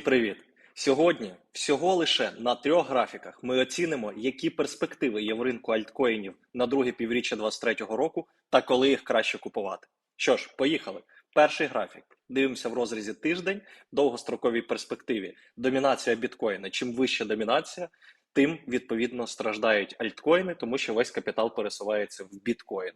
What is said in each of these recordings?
Привіт! Сьогодні всього лише на трьох графіках ми оцінимо, які перспективи є в ринку альткоїнів на друге півріччя 2023 року та коли їх краще купувати. Що ж, поїхали. Перший графік. Дивимося в розрізі тиждень, довгостроковій перспективі. Домінація біткоїна. Чим вища домінація, тим відповідно страждають альткоїни, тому що весь капітал пересувається в біткоін.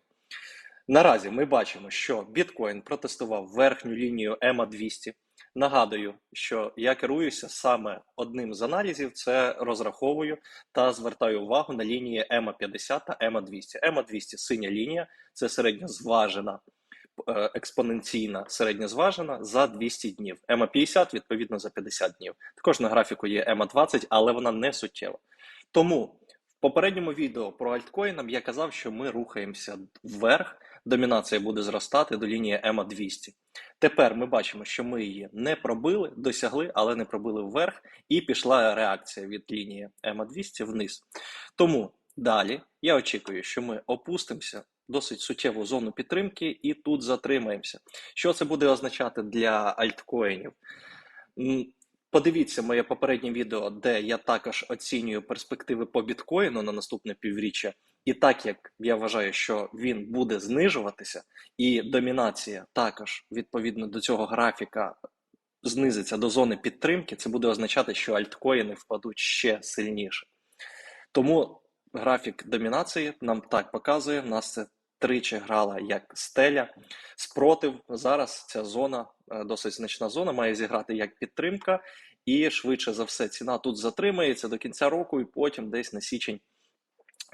Наразі ми бачимо, що біткоін протестував верхню лінію EMA 200. Нагадую, що я керуюся саме одним з аналізів, це розраховую та звертаю увагу на лінії EMA 50 та EMA 200. EMA 200 синя лінія, це середньозважена е, експоненційна середньозважена за 200 днів. EMA 50 відповідно за 50 днів. Також на графіку є EMA 20, але вона не суттєва. Тому попередньому відео про альткоїнам я казав, що ми рухаємося вверх. Домінація буде зростати до лінії EMA 200. Тепер ми бачимо, що ми її не пробили, досягли, але не пробили вверх, і пішла реакція від лінії EMA 200 вниз. Тому далі я очікую, що ми опустимося досить суттєву зону підтримки і тут затримаємося. Що це буде означати для альткоїнів? Подивіться моє попереднє відео, де я також оцінюю перспективи по біткоїну на наступне півріччя. І так як я вважаю, що він буде знижуватися, і домінація також відповідно до цього графіка знизиться до зони підтримки, це буде означати, що альткоїни впадуть ще сильніше. Тому графік домінації нам так показує. Нас це тричі грала як стеля. Спротив зараз ця зона, е, досить значна зона, має зіграти як підтримка, і швидше за все ціна тут затримається до кінця року, і потім десь на січень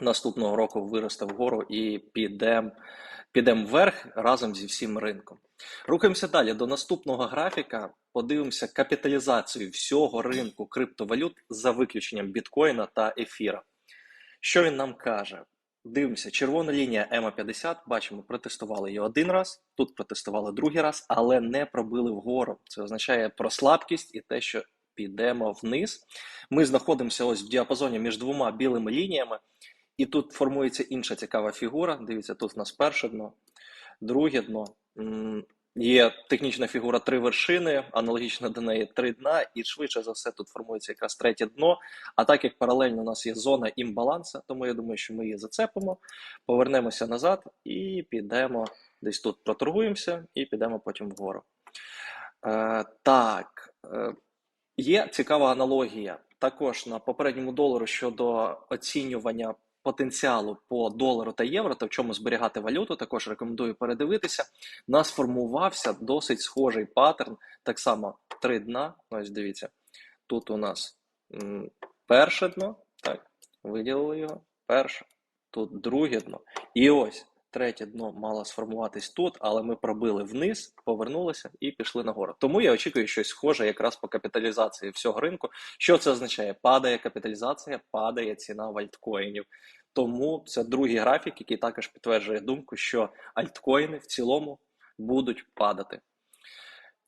наступного року виросте вгору і підемо підем вверх разом зі всім ринком. Рухаємося далі до наступного графіка. Подивимося капіталізацію всього ринку криптовалют за виключенням біткоїна та ефіра. Що він нам каже? Дивимося, червона лінія м 50 бачимо, протестували її один раз, тут протестували другий раз, але не пробили вгору. Це означає про слабкість і те, що підемо вниз. Ми знаходимося ось в діапазоні між двома білими лініями, і тут формується інша цікава фігура. Дивіться, тут у нас перше дно, друге дно. Є технічна фігура три вершини, аналогічно до неї три дна, і швидше за все тут формується якраз третє дно. А так як паралельно у нас є зона імбаланса, тому я думаю, що ми її зацепимо, повернемося назад і підемо десь тут проторгуємося і підемо потім вгору. Е, Так, е, є цікава аналогія також на попередньому долару щодо оцінювання потенціалу по долару та євро, та в чому зберігати валюту, також рекомендую передивитися. У нас формувався досить схожий паттерн. Так само три дна. Ось дивіться, тут у нас перше дно, так, виділили його, перше, тут друге дно. І ось третє дно мало сформуватись тут, але ми пробили вниз, повернулися і пішли нагору. Тому я очікую щось схоже якраз по капіталізації всього ринку. Що це означає? Падає капіталізація, падає ціна вальткоїнів. Тому це другий графік, який також підтверджує думку, що альткоїни в цілому будуть падати.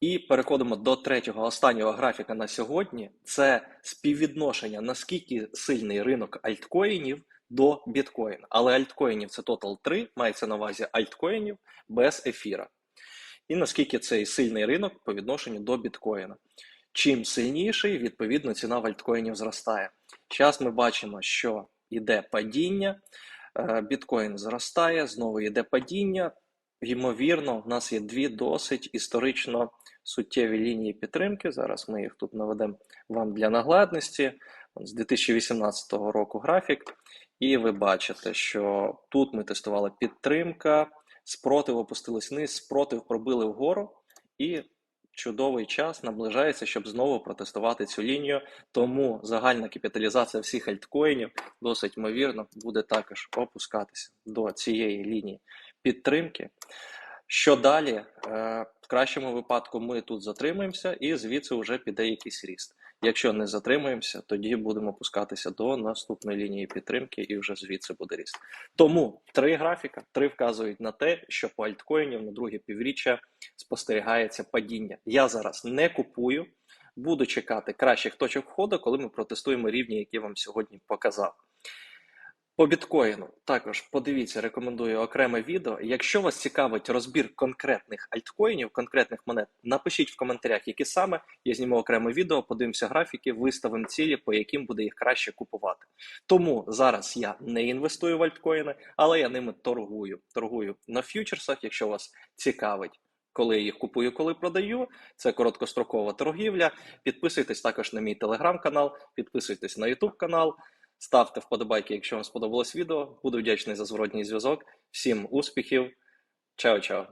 І переходимо до третього останнього графіка на сьогодні. Це співвідношення, наскільки сильний ринок альткоїнів до біткоїна. Але альткоїнів це Total 3, мається на увазі альткоїнів без ефіра. І наскільки цей сильний ринок по відношенню до біткоїна. Чим сильніший, відповідно, ціна в альткоїнів зростає. Зараз ми бачимо, що йде падіння, е, біткоін зростає, знову йде падіння. Ймовірно, в нас є дві досить історично суттєві лінії підтримки. Зараз ми їх тут наведемо вам для наглядності. З 2018 року графік. І ви бачите, що тут ми тестували підтримка, спротив опустились вниз, спротив пробили вгору, і чудовий час наближається, щоб знову протестувати цю лінію. Тому загальна капіталізація всіх альткоїнів досить ймовірно буде також опускатися до цієї лінії підтримки. Що далі? Е, в кращому випадку ми тут затримаємося, і звідси вже піде якийсь ріст. Якщо не затримуємося, тоді будемо опускатися до наступної лінії підтримки, і вже звідси буде ріст. Тому три графіка, три вказують на те, що по альткоїнів на друге півріччя спостерігається падіння. Я зараз не купую, буду чекати кращих точок входу, коли ми протестуємо рівні, які я вам сьогодні показав. По біткоїну також подивіться, рекомендую окреме відео. Якщо вас цікавить розбір конкретних альткоїнів, конкретних монет, напишіть в коментарях, які саме я зніму окреме відео, подивимося графіки, виставимо цілі, по яким буде їх краще купувати. Тому зараз я не інвестую в альткоїни, але я ними торгую. Торгую на фьючерсах, якщо вас цікавить. Коли я їх купую, коли продаю, це короткострокова торгівля. Підписуйтесь також на мій телеграм-канал, підписуйтесь на ютуб канал. Ставте вподобайки, якщо вам сподобалось відео. Буду вдячний за зворотній зв'язок. Всім успіхів. Чао-чао.